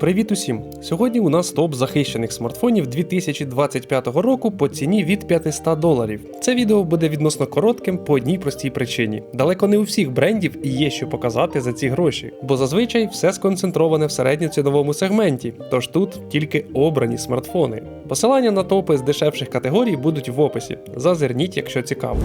Привіт усім! Сьогодні у нас топ захищених смартфонів 2025 року по ціні від 500 доларів. Це відео буде відносно коротким по одній простій причині. Далеко не у всіх брендів є що показати за ці гроші, бо зазвичай все сконцентроване в середньоціновому сегменті, тож тут тільки обрані смартфони. Посилання на топи з дешевших категорій будуть в описі. Зазирніть, якщо цікаво.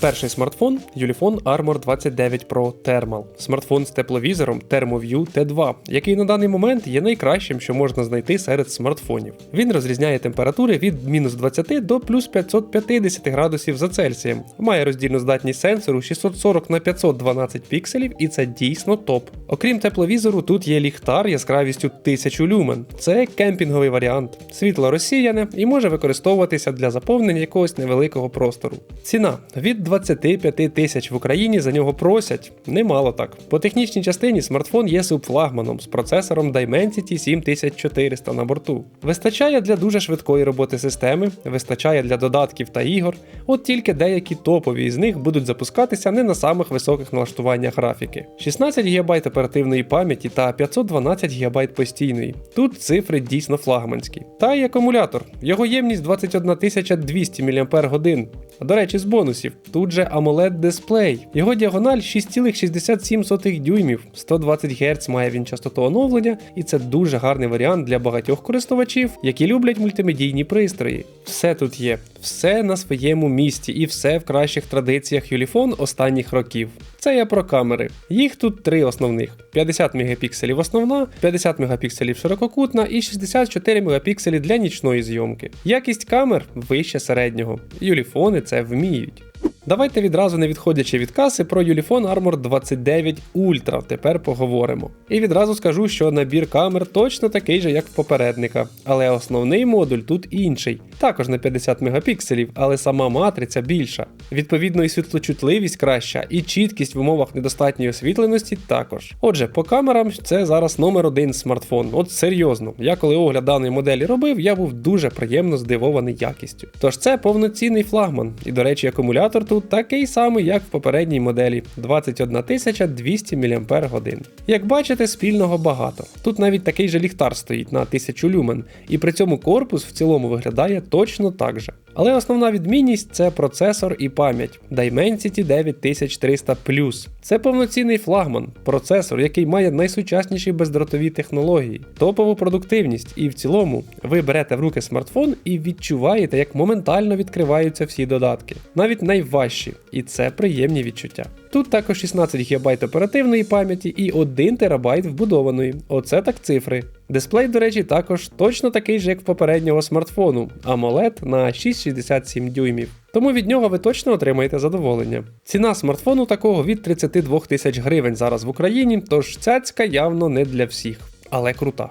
Перший смартфон Ulefone Armor 29 Pro Thermal. Смартфон з тепловізором ThermoView T2, який на даний момент є найкращим, що можна знайти серед смартфонів. Він розрізняє температури від мінус 20 до плюс 550 градусів за Цельсієм. Має роздільну здатність сенсору 640 на 512 пікселів, і це дійсно топ. Окрім тепловізору, тут є ліхтар яскравістю 1000 люмен. Це кемпінговий варіант. Світло розсіяне і може використовуватися для заповнення якогось невеликого простору. Ціна від 25 тисяч в Україні за нього просять. Немало так. По технічній частині смартфон є субфлагманом з процесором Dimensity 7400 на борту. Вистачає для дуже швидкої роботи системи, вистачає для додатків та ігор, от тільки деякі топові з них будуть запускатися не на самих високих налаштуваннях графіки. 16 ГБ оперативної пам'яті та 512 ГБ постійної. Тут цифри дійсно флагманські. Та й акумулятор. Його ємність 21200 мАч. До речі, з бонусів. Тут же AMOLED дисплей. Його діагональ 6,67 дюймів, 120 Гц має він частоту оновлення, і це дуже гарний варіант для багатьох користувачів, які люблять мультимедійні пристрої. Все тут є, все на своєму місці і все в кращих традиціях Юліфон останніх років. Це я про камери. Їх тут три основних: 50 мегапікселів основна, 50 мегапікселів ширококутна і 64 мегапікселі для нічної зйомки. Якість камер вище середнього. Юліфони це вміють. Давайте відразу не відходячи від каси про Ulefone Armor 29 Ultra тепер поговоримо. І відразу скажу, що набір камер точно такий же, як в попередника, але основний модуль тут інший, також на 50 мегапікселів, але сама матриця більша. Відповідно, і світлочутливість краща, і чіткість в умовах недостатньої освітленості також. Отже, по камерам це зараз номер один смартфон. От серйозно, я коли огляд даної моделі робив, я був дуже приємно здивований якістю. Тож це повноцінний флагман, і до речі, акумулятор тут такий самий, як в попередній моделі 21200 мАч. Як бачите, спільного багато. Тут навіть такий же ліхтар стоїть на 1000 люмен, і при цьому корпус в цілому виглядає точно так же. Але основна відмінність це процесор і пам'ять Dimensity 9300 Це повноцінний флагман, процесор, який має найсучасніші бездротові технології, топову продуктивність, і в цілому ви берете в руки смартфон і відчуваєте, як моментально відкриваються всі додатки, навіть найважчі, і це приємні відчуття. Тут також 16 ГБ оперативної пам'яті і 1 ТБ вбудованої. Оце так цифри. Дисплей, до речі, також точно такий же, як в попереднього смартфону AMOLED на 6,67 дюймів. Тому від нього ви точно отримаєте задоволення. Ціна смартфону такого від 32 тисяч гривень зараз в Україні, тож цяцька явно не для всіх, але крута.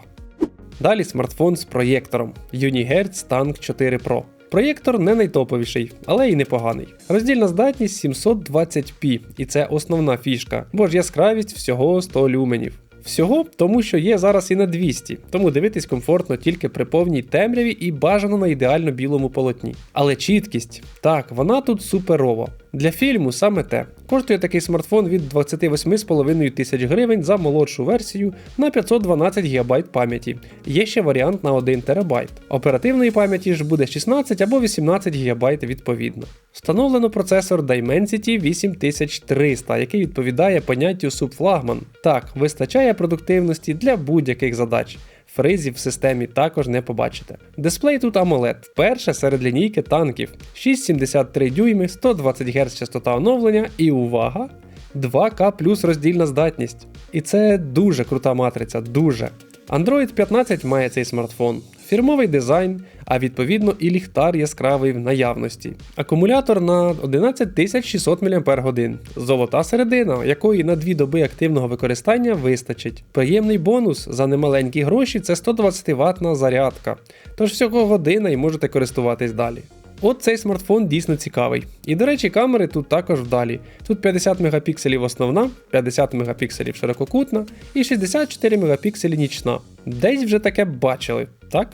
Далі смартфон з проєктором Unihertz Tank 4 Pro. Проєктор не найтоповіший, але й непоганий. Роздільна здатність 720p, і це основна фішка, бо ж яскравість всього 100 люменів. Всього, тому що є зараз і на 200, тому дивитись комфортно тільки при повній темряві і бажано на ідеально білому полотні. Але чіткість, так, вона тут суперова. Для фільму саме те. Коштує такий смартфон від 28,5 тисяч гривень за молодшу версію на 512 ГБ пам'яті. Є ще варіант на 1 ТБ. Оперативної пам'яті ж буде 16 або 18 ГБ відповідно. Встановлено процесор Dimensity 8300, який відповідає поняттю субфлагман. Так, вистачає продуктивності для будь-яких задач. Фризів в системі також не побачите. Дисплей тут AMOLED, вперше серед лінійки танків 6,73 дюйми, 120 Гц частота оновлення і увага! 2К плюс роздільна здатність. І це дуже крута матриця, дуже. Android 15 має цей смартфон, фірмовий дизайн, а відповідно і ліхтар яскравий в наявності. Акумулятор на 11600 мАч, золота середина, якої на дві доби активного використання вистачить. Приємний бонус за немаленькі гроші це 120 ватна зарядка. Тож всього година і можете користуватись далі. От цей смартфон дійсно цікавий. І до речі, камери тут також вдалі. Тут 50 мегапікселів основна, 50 мегапікселів ширококутна і 64 мегапікселі нічна. Десь вже таке бачили, так?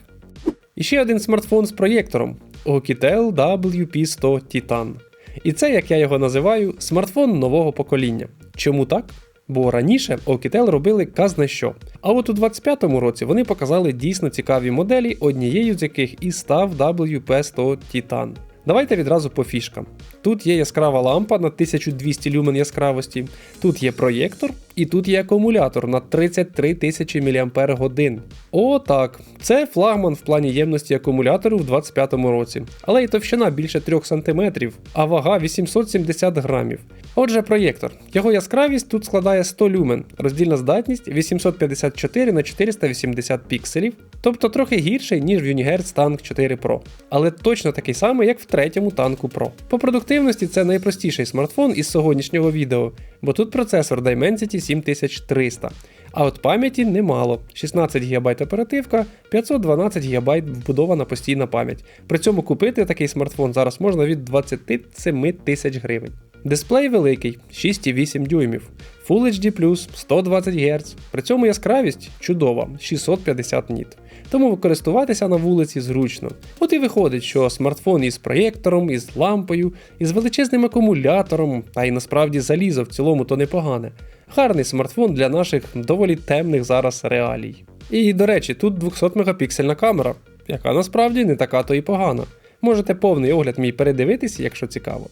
І ще один смартфон з проєктором Oukitel WP100 Titan. І це, як я його називаю, смартфон нового покоління. Чому так? Бо раніше Oukitel робили казна що. А от у 25-му році вони показали дійсно цікаві моделі, однією з яких і став WP100 Titan. Давайте відразу по фішкам. Тут є яскрава лампа на 1200 люмен яскравості, тут є проєктор і тут є акумулятор на 33 тисячі мАч. О, так, це флагман в плані ємності акумулятору в 25-му році, але і товщина більше 3 см, а вага 870 грамів. Отже, проєктор. Його яскравість тут складає 100 люмен, роздільна здатність 854 на 480 пікселів, тобто трохи гірший, ніж в Unihertz Tank 4 Pro, але точно такий самий, як в третьому танку Pro. По продуктивності це найпростіший смартфон із сьогоднішнього відео, бо тут процесор Dimensity 7300. А от пам'яті немало: 16 ГБ оперативка, 512 ГБ вбудована постійна пам'ять. При цьому купити такий смартфон зараз можна від 27 тисяч гривень. Дисплей великий 6,8 дюймів, Full HD 120 Гц. При цьому яскравість чудова 650 ніт. Тому користуватися на вулиці зручно. От і виходить, що смартфон із проєктором, із лампою, із величезним акумулятором, а й насправді залізо в цілому то непогане. Гарний смартфон для наших доволі темних зараз реалій. І до речі, тут 200 мегапіксельна камера, яка насправді не така то і погана. Можете повний огляд мій передивитися, якщо цікаво.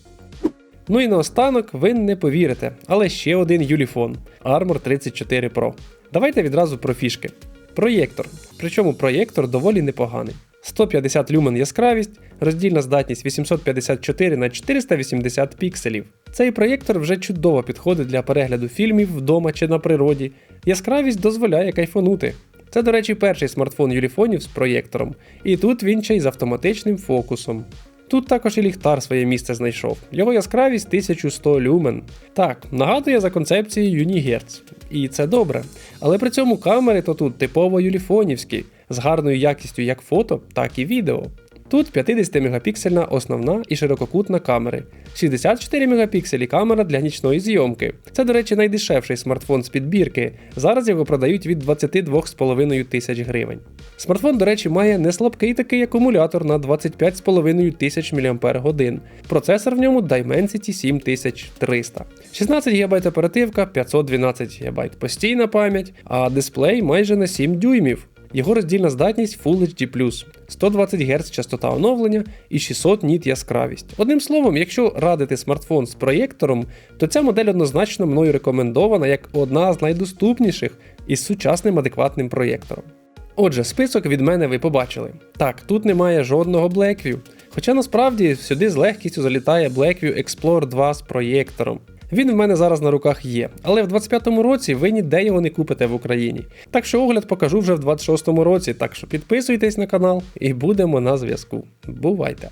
Ну і наостанок ви не повірите, але ще один Юліфон Armor 34 Pro. Давайте відразу про фішки. Проєктор. Причому проєктор доволі непоганий. 150 люмен яскравість, роздільна здатність 854 на 480 пікселів. Цей проєктор вже чудово підходить для перегляду фільмів вдома чи на природі. Яскравість дозволяє кайфанути. Це, до речі, перший смартфон Юліфонів з проєктором, і тут він ще й з автоматичним фокусом. Тут також і ліхтар своє місце знайшов. Його яскравість 1100 люмен. Так, нагадує за концепцією Unihertz. І це добре. Але при цьому камери то тут типово юліфонівські, з гарною якістю як фото, так і відео. Тут 50 мегапіксельна основна і ширококутна камери, 64 мегапікселі камера для нічної зйомки. Це, до речі, найдешевший смартфон з підбірки. Зараз його продають від 22,5 тисяч гривень. Смартфон, до речі, має не слабкий такий акумулятор на 25,5 тисяч мАч. Процесор в ньому Dimensity 7300. 16 ГБ оперативка, 512 ГБ постійна пам'ять, а дисплей майже на 7 дюймів. Його роздільна здатність Full HD+, 120 Гц частота оновлення і 600 ніт яскравість. Одним словом, якщо радити смартфон з проєктором, то ця модель однозначно мною рекомендована як одна з найдоступніших із сучасним адекватним проєктором. Отже, список від мене ви побачили. Так, тут немає жодного Blackview, хоча насправді сюди з легкістю залітає Blackview Explorer 2 з проєктором. Він в мене зараз на руках є, але в 25-му році ви ніде його не купите в Україні. Так що огляд покажу вже в 26-му році, так що підписуйтесь на канал і будемо на зв'язку. Бувайте!